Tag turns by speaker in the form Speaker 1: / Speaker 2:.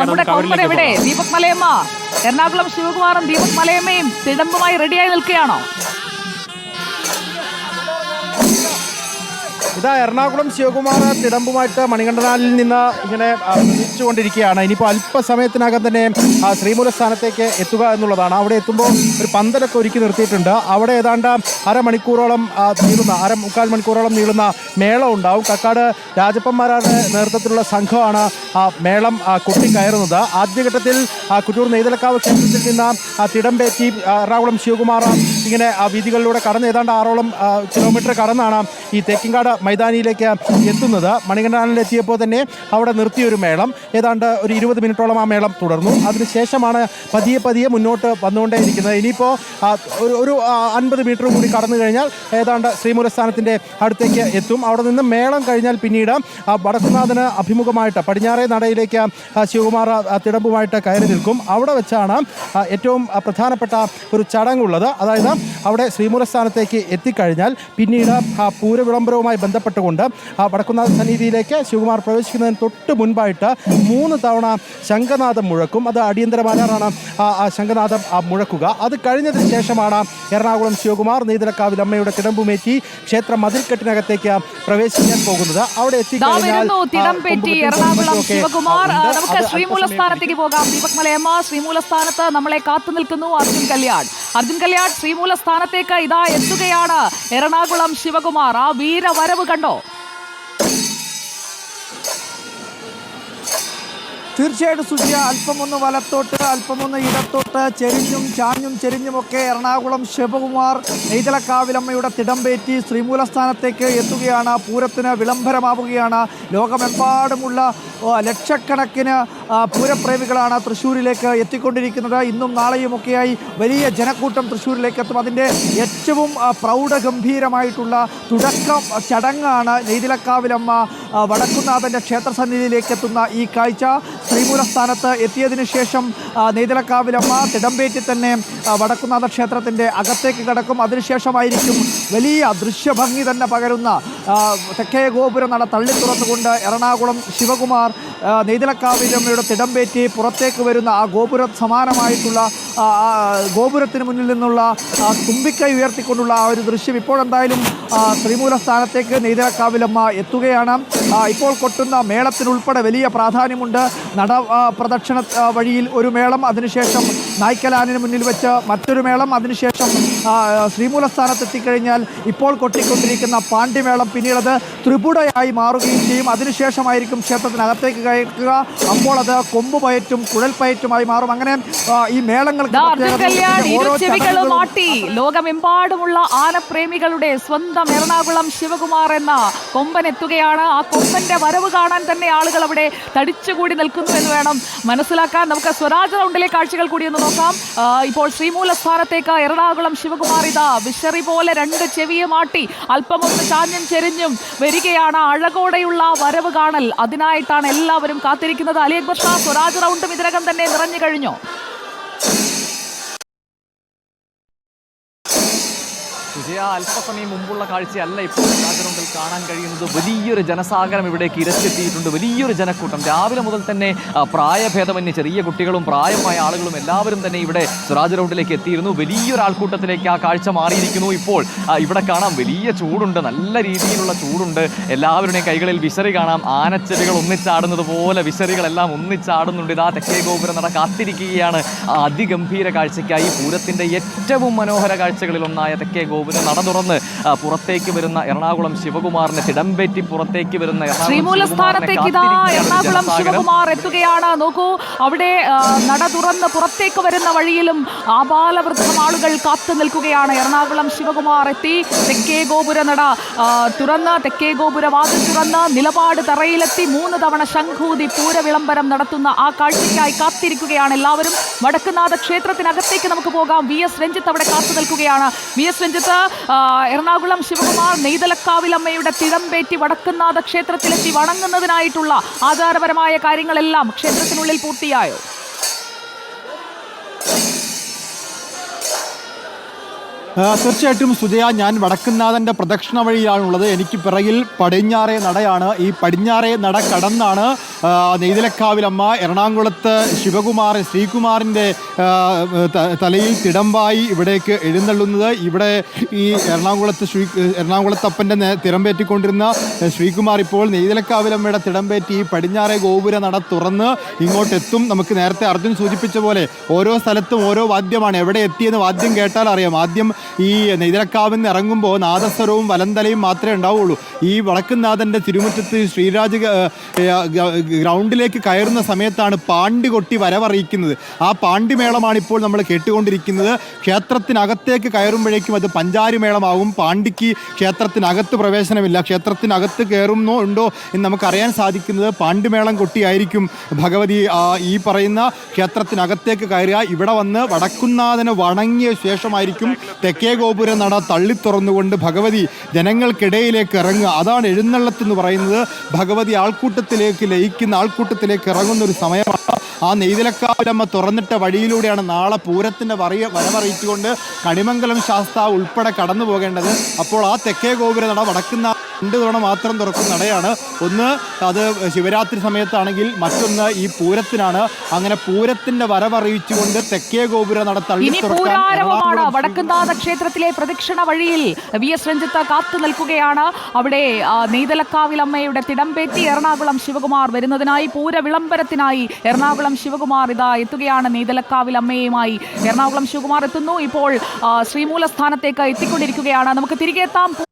Speaker 1: നമ്മുടെ കൊമ്പൻ എവിടെ? ദീപക് മലയമ്മ. എറണാകുളം ശിവകുമാറും ദീപക് മലയമ്മയും തിടമ്പുമായി റെഡിയായി നിൽക്കുകയാണോ?
Speaker 2: ഇതാ എറണാകുളം ശിവകുമാർ തിടമ്പുമായിട്ട് മണികണ്ഠനാലിൽ നിന്ന് ഇങ്ങനെ തിരിച്ചുകൊണ്ടിരിക്കുകയാണ് ഇനിയിപ്പോൾ അല്പസമയത്തിനകം തന്നെ ശ്രീമൂല സ്ഥാനത്തേക്ക് എത്തുക എന്നുള്ളതാണ്. അവിടെ എത്തുമ്പോൾ ഒരു പന്തലൊക്കെ ഒരുക്കി നിർത്തിയിട്ടുണ്ട്. അവിടെ ഏതാണ്ട് അരമണിക്കൂറോളം നീളുന്ന അര മുക്കാൽ മണിക്കൂറോളം നീളുന്ന മേളം ഉണ്ടാവും. കക്കാട് രാജപ്പന്മാരുടെ നേതൃത്വത്തിലുള്ള സംഘമാണ് ആ മേളം കൊട്ടിക്കയറുന്നത്. ആദ്യഘട്ടത്തിൽ കുറ്റൂർ നെയ്തലക്കാവ് ക്ഷേത്രത്തിൽ നിന്ന് തിടമ്പേറ്റി എറണാകുളം ശിവകുമാർ ഇങ്ങനെ ആ വീതികളിലൂടെ കടന്ന് ഏതാണ്ട് ആറോളം കിലോമീറ്റർ കടന്നാണ് ഈ തേക്കിങ്കാട് മൈതാനിയിലേക്ക് എത്തുന്നത്. മണികണ്ഠാനിലെത്തിയപ്പോൾ തന്നെ അവിടെ നിർത്തിയൊരു മേളം. ഏതാണ്ട് ഒരു ഇരുപത് മിനിറ്റോളം ആ മേളം തുടർന്നു. അതിനുശേഷമാണ് പതിയെ പതിയെ മുന്നോട്ട് വന്നുകൊണ്ടേയിരിക്കുന്നത്. ഇനിയിപ്പോൾ ഒരു അൻപത് മീറ്റർ കൂടി കടന്നു കഴിഞ്ഞാൽ ഏതാണ്ട് ശ്രീമൂലസ്ഥാനത്തിന്റെ അടുത്തേക്ക് എത്തും. അവിടെ നിന്ന് മേളം കഴിഞ്ഞാൽ പിന്നീട് ആ വടക്കുന്നാഥന് അഭിമുഖമായിട്ട് പടിഞ്ഞാറേ നടയിലേക്ക് ശിവകുമാർ തിടമ്പുമായിട്ട് കയറി നിൽക്കും. അവിടെ വെച്ചാണ് ഏറ്റവും പ്രധാനപ്പെട്ട ഒരു ചടങ്ങുള്ളത്. അതായത് അവിടെ ശ്രീമുരസ്ഥാനത്തേക്ക് എത്തിക്കഴിഞ്ഞാൽ പിന്നീട് പൂരവിളംബരവുമായി പൂരവിളംബരവുമായി ബന്ധപ്പെട്ടുകൊണ്ട് ആ വടക്കുന്നാഥ സന്നിധിയിലേക്ക് ശിവകുമാർ പ്രവേശിക്കുന്നതിന് തൊട്ട് മുൻപായിട്ട് മൂന്ന് തവണ ശംഖനാഥം മുഴക്കും. അത് അടിയന്തരമാരാണ് ശംഖനാഥം മുഴക്കുക. അത് കഴിഞ്ഞതിന് ശേഷമാണ് എറണാകുളം ശിവകുമാർ നെയ്തലക്കാവിൽ അമ്മയുടെ തിടമ്പുമേറ്റി ക്ഷേത്ര മതിൽക്കെട്ടിനകത്തേക്ക് പ്രവേശിക്കാൻ പോകുന്നത്. അവിടെ
Speaker 1: എത്തി
Speaker 2: എത്തിക്കഴിഞ്ഞാൽ
Speaker 1: ശ്രീമൂലസ്ഥാനത്തേക്ക് പോകാം. ദീപക് മലയമ്മ ശ്രീമൂലസ്ഥാനത്ത് നമ്മളെ കാത്തു നിൽക്കുന്നു അർജുൻ കല്യാൺ. അർജുൻ കല്യാൺ ശ്രീമൂല സ്ഥാനത്തേക്ക് ഇതാ എത്തുകയാണ്. എറണാകുളം ശിവകുമാർ ആ വീരവരവ് കണ്ടോ?
Speaker 3: തീർച്ചയായിട്ടും സുജിയ അല്പമൊന്ന് വലത്തോട്ട് അല്പമൊന്ന് ഇടത്തോട്ട് ചെരിഞ്ഞും ചാഞ്ഞും ചെരിഞ്ഞുമൊക്കെ എറണാകുളം ശിവകുമാർ നെയ്തലക്കാവിലമ്മയുടെ തിടമ്പേറ്റി ശ്രീമൂലസ്ഥാനത്തേക്ക് എത്തുകയാണ്. പൂരത്തിന് വിളംബരമാവുകയാണ്. ലോകമെമ്പാടുമുള്ള ലക്ഷക്കണക്കിന് പൂരപ്രേമികളാണ് തൃശ്ശൂരിലേക്ക് എത്തിക്കൊണ്ടിരിക്കുന്നത്. ഇന്നും നാളെയുമൊക്കെയായി വലിയ ജനക്കൂട്ടം തൃശ്ശൂരിലേക്ക് എത്തും അതിന്റെ ഏറ്റവും പ്രൗഢഗംഭീരമായിട്ടുള്ള തുടക്കം ചടങ്ങാണ് നെയ്തിലക്കാവിലമ്മ വടക്കുന്നാഥന്റെ ക്ഷേത്രസന്നിധിയിലേക്ക് എത്തുന്ന ഈ കാഴ്ച. ശ്രീമൂലസ്ഥാനത്ത് എത്തിയതിനു ശേഷം നെയ്തിലക്കാവിലമ്മ തിടമ്പേറ്റി തന്നെ വടക്കുന്നാഥ ക്ഷേത്രത്തിന്റെ അകത്തേക്ക് കടക്കും. അതിനുശേഷമായിരിക്കും വലിയ ദൃശ്യഭംഗി തന്നെ പകരുന്ന തെക്കേ ഗോപുരം നട തള്ളി തുറന്നുകൊണ്ട് എറണാകുളം ശിവകുമാർ ആ, നെയ്തലക്കാവിലമ്മയുടെ തിടമ്പേറ്റി പുറത്തേക്ക് വരുന്ന ആ ഗോപുര സമാനമായിട്ടുള്ള ഗോപുരത്തിന് മുന്നിൽ നിന്നുള്ള തുമ്പിക്കൈ ഉയർത്തിക്കൊണ്ടുള്ള ആ ഒരു ദൃശ്യം ഇപ്പോൾ എന്തായാലും ശ്രീമൂല സ്ഥാനത്തേക്ക് നെയ്തലക്കാവിലമ്മ എത്തുകയാണ്. ഇപ്പോൾ കൊട്ടുന്ന മേളത്തിനുൾപ്പെടെ വലിയ പ്രാധാന്യമുണ്ട്. നട പ്രദക്ഷിണ വഴിയിൽ ഒരു മേളം അതിനുശേഷം നായ്ക്കലാനിന് മുന്നിൽ വെച്ച് മറ്റൊരു മേളം അതിനുശേഷം ശ്രീമൂല സ്ഥാനത്ത് എത്തിക്കഴിഞ്ഞാൽ ഇപ്പോൾ കൊട്ടിക്കൊണ്ടിരിക്കുന്ന പാണ്ഡ്യമേളം പിന്നീട് അത് ത്രിപുടയായി മാറുകയും ചെയ്യും. അതിനുശേഷമായിരിക്കും ക്ഷേത്രത്തിനകത്തേക്ക് കയറ്റുക അപ്പോൾ അത് കൊമ്പുപയറ്റും കുഴൽപ്പയറ്റുമായി മാറും. അങ്ങനെ ഈ
Speaker 1: മേളങ്ങൾ ലോകമെമ്പാടുമുള്ള ആനപ്രേമികളുടെ സ്വന്തം എറണാകുളം ശിവകുമാർ എന്ന കൊമ്പൻ എത്തുകയാണ്. ആ കൊമ്പന്റെ വരവ് കാണാൻ തന്നെ ആളുകൾ അവിടെ തടിച്ചുകൂടി നിൽക്കുന്നു എന്ന് വേണം മനസ്സിലാക്കാൻ. നമുക്ക് സ്വരാജ് റൗണ്ടിലെ കാഴ്ചകൾ കൂടി ഒന്ന് നോക്കാം. ഇപ്പോൾ ശ്രീമൂല സ്ഥാനത്തേക്ക് എറണാകുളം ശിവകുമാർ ഇതാ വിശറി പോലെ രണ്ട് ചെവിയും ആട്ടി അല്പമൊന്ന് ചാഞ്ഞും ചെരിഞ്ഞും വരികയാണ്. അഴകോടെയുള്ള വരവ് കാണൽ. അതിനായിട്ടാണ് എല്ലാവരും കാത്തിരിക്കുന്നത് അലി അക്ബർ ഷാ സ്വരാജ് റൗണ്ടും ഇതിനകം തന്നെ നിറഞ്ഞു കഴിഞ്ഞു.
Speaker 4: സുജയ അല്പസമയം മുമ്പുള്ള കാഴ്ചയല്ല ഇപ്പോൾ രാജറൗണ്ടിൽ കാണാൻ കഴിയുന്നത്. വലിയൊരു ജനസാഗരം ഇവിടേക്ക് ഇരച്ചെത്തിയിട്ടുണ്ട് വലിയൊരു ജനക്കൂട്ടം. രാവിലെ മുതൽ തന്നെ പ്രായഭേദമന്യേ ചെറിയ കുട്ടികളും പ്രായമായ ആളുകളും എല്ലാവരും തന്നെ ഇവിടെ സ്വരാജ് റൗണ്ടിലേക്ക് എത്തിയിരുന്നു. വലിയൊരു ആൾക്കൂട്ടത്തിലേക്ക് ആ കാഴ്ച മാറിയിരിക്കുന്നു ഇപ്പോൾ. ഇവിടെ കാണാം വലിയ ചൂടുണ്ട്. നല്ല രീതിയിലുള്ള ചൂടുണ്ട്. എല്ലാവരുടെയും കൈകളിൽ വിശറി കാണാം. ആനച്ചെടികൾ ഒന്നിച്ചാടുന്നത് പോലെ വിശറികളെല്ലാം ഒന്നിച്ചാടുന്നുണ്ട്. ഇതാ തെക്കേ ഗോപുരം നട കാത്തിരിക്കുകയാണ്. അതിഗംഭീര കാഴ്ചയ്ക്കായി പൂരത്തിന്റെ ഏറ്റവും മനോഹര കാഴ്ചകളിലൊന്നായ തെക്കേ ഗോപുരം നട തുറന്ന് പുറത്തേക്ക് വരുന്ന എറണാകുളം ശിവകുമാറിനെ തിടമ്പേറ്റി പുറത്തേക്ക് വരുന്ന
Speaker 1: ശ്രീമൂല സ്ഥാനത്തേക്ക് ഇതാ എറണാകുളം. ശിവകുമാർ എത്തുകയാണ്. നോക്കൂ അവിടെ നട തുറന്ന് പുറത്തേക്ക് വരുന്ന വഴിയിലും ആപാലവൃദ്ധം ആളുകൾ കാത്തു നിൽക്കുകയാണ്. എറണാകുളം ശിവകുമാർ എത്തി. തെക്കേ ഗോപുര നട തുറന്ന് തെക്കേ ഗോപുര വാതിൽ തുറന്ന് നിലപാട് തറയിലെത്തി. മൂന്ന് തവണ ശംഖൂതി പൂര വിളംബരം നടത്തുന്ന ആ കാഴ്ചയ്ക്കായി കാത്തിരിക്കുകയാണ് എല്ലാവരും. വടക്കുന്നാഥ ക്ഷേത്രത്തിനകത്തേക്ക് നമുക്ക് പോകാം. വി എസ് രഞ്ജിത്ത് അവിടെ കാത്തു നിൽക്കുകയാണ്. വി എസ് രഞ്ജിത്ത് ആ, എറണാകുളം ശിവകുമാർ നെയ്തലക്കാവിലമ്മയുടെ തിടമ്പേറ്റി വടക്കുന്നാഥ ക്ഷേത്രത്തിലെത്തി വണങ്ങുന്നതിനായിട്ടുള്ള ആചാരപരമായ കാര്യങ്ങളെല്ലാം ക്ഷേത്രത്തിനുള്ളിൽ പൂർത്തിയായോ?
Speaker 5: തീർച്ചയായിട്ടും സുജയ ഞാൻ വടക്കുന്നാഥന്റെ പ്രദക്ഷിണ വഴിയാണുള്ളത് എനിക്ക് പിറകിൽ പടിഞ്ഞാറേ നടയാണ്. ഈ പടിഞ്ഞാറേ നട കടന്നാണ് നെയ്തലക്കാവിലമ്മ എറണാകുളത്ത് ശിവകുമാർ ശ്രീകുമാറിന്റെ തലയിൽ തിടമ്പായി ഇവിടേക്ക് എഴുന്നള്ളുന്നത്. ഇവിടെ ഈ എറണാകുളത്ത് ശ്രീ എറണാകുളത്തപ്പന്റെ തിരമ്പേറ്റിക്കൊണ്ടിരുന്ന ശ്രീകുമാർ ഇപ്പോൾ നെയ്തലക്കാവിലമ്മയുടെ തിടമ്പേറ്റി പടിഞ്ഞാറെ ഗോപുര നട തുറന്ന് ഇങ്ങോട്ടെത്തും. നമുക്ക് നേരത്തെ അർജുൻ സൂചിപ്പിച്ച പോലെ ഓരോ സ്ഥലത്തും ഓരോ വാദ്യമാണ്. എവിടെ എത്തിയെന്ന് വാദ്യം കേട്ടാൽ അറിയാം. ആദ്യം ഈ നെയ്തലക്കാവിൽ നിന്ന് ഇറങ്ങുമ്പോൾ നാദസ്വരവും വലന്തലയും മാത്രമേ ഉണ്ടാവുള്ളൂ. ഈ വടക്കുംനാഥന്റെ തിരുമുറ്റത്ത് ശ്രീരാജ് ഗ്രൗണ്ടിലേക്ക് കയറുന്ന സമയത്താണ് പാണ്ടി കൊട്ടി വരവറിയിക്കുന്നത്. ആ പാണ്ടിമേളമാണ് ഇപ്പോൾ നമ്മൾ കേട്ടുകൊണ്ടിരിക്കുന്നത്. ക്ഷേത്രത്തിനകത്തേക്ക് കയറുമ്പോഴേക്കും അത് പഞ്ചാരി മേളമാവും പാണ്ടിക്ക് ക്ഷേത്രത്തിനകത്ത് പ്രവേശനമില്ല. ക്ഷേത്രത്തിനകത്ത് കയറുന്നോ ഉണ്ടോ എന്ന് നമുക്കറിയാൻ സാധിക്കുന്നത് പാണ്ടിമേളം കൊട്ടിയായിരിക്കും ഭഗവതി ഈ പറയുന്ന ക്ഷേത്രത്തിനകത്തേക്ക് കയറുക. ഇവിടെ വന്ന് വടക്കുന്നാഥനെ വണങ്ങിയ ശേഷമായിരിക്കും തെക്കേ ഗോപുര നട തള്ളി തുറന്നുകൊണ്ട് ഭഗവതി ജനങ്ങൾക്കിടയിലേക്ക് ഇറങ്ങുക. അതാണ് എഴുന്നള്ളത്ത് എന്ന് പറയുന്നത്. ഭഗവതി ആൾക്കൂട്ടത്തിലേക്ക് ലയിക്കുന്ന ആൾക്കൂട്ടത്തിലേക്ക് ഇറങ്ങുന്ന ഒരു സമയമാണ് ആ നെയ്തലക്കാവിലമ്മ തുറന്നിട്ട വഴിയിലൂടെയാണ് നാളെ പൂരത്തിന്റെ വറിയ വരവറിയിച്ചുകൊണ്ട് കണിമംഗലം ശാസ്താവ് ഉൾപ്പെടെ കടന്നു പോകേണ്ടത്. അപ്പോൾ ആ തെക്കേ ഗോപുര നട വടക്കുന്ന രണ്ട് തവണ മാത്രം തുറക്കുന്ന നടയാണ്. ഒന്ന് അത് ശിവരാത്രി സമയത്താണെങ്കിൽ മറ്റൊന്ന് ഈ പൂരത്തിനാണ്. അങ്ങനെ പൂരത്തിന്റെ വരവറിയിച്ചുകൊണ്ട് തെക്കേ ഗോപുര നട തള്ളി
Speaker 1: പൂരാരവമാണ് വടക്കുംനാഥ ക്ഷേത്രത്തിലെ പ്രദക്ഷിണ വഴിയിൽ വി എസ് രഞ്ജിത്ത് കാത്തു നിൽക്കുകയാണ്. അവിടെ നെയ്തലക്കാവിലമ്മയുടെ തിടമ്പേറ്റി എറണാകുളം ശിവകുമാർ വരുന്നതിനായി പൂര വിളംബരത്തിനായി എറണാകുളം ശിവകുമാർ ഇതാ എത്തുകയാണ്. നെയ്തലക്കാവിലമ്മയുമായി എറണാകുളം ശിവകുമാർ എത്തുന്നു. ഇപ്പോൾ ശ്രീമൂലസ്ഥാനത്തേക്ക് എത്തിക്കൊണ്ടിരിക്കുകയാണ്. നമുക്ക് തിരികെ എത്താം.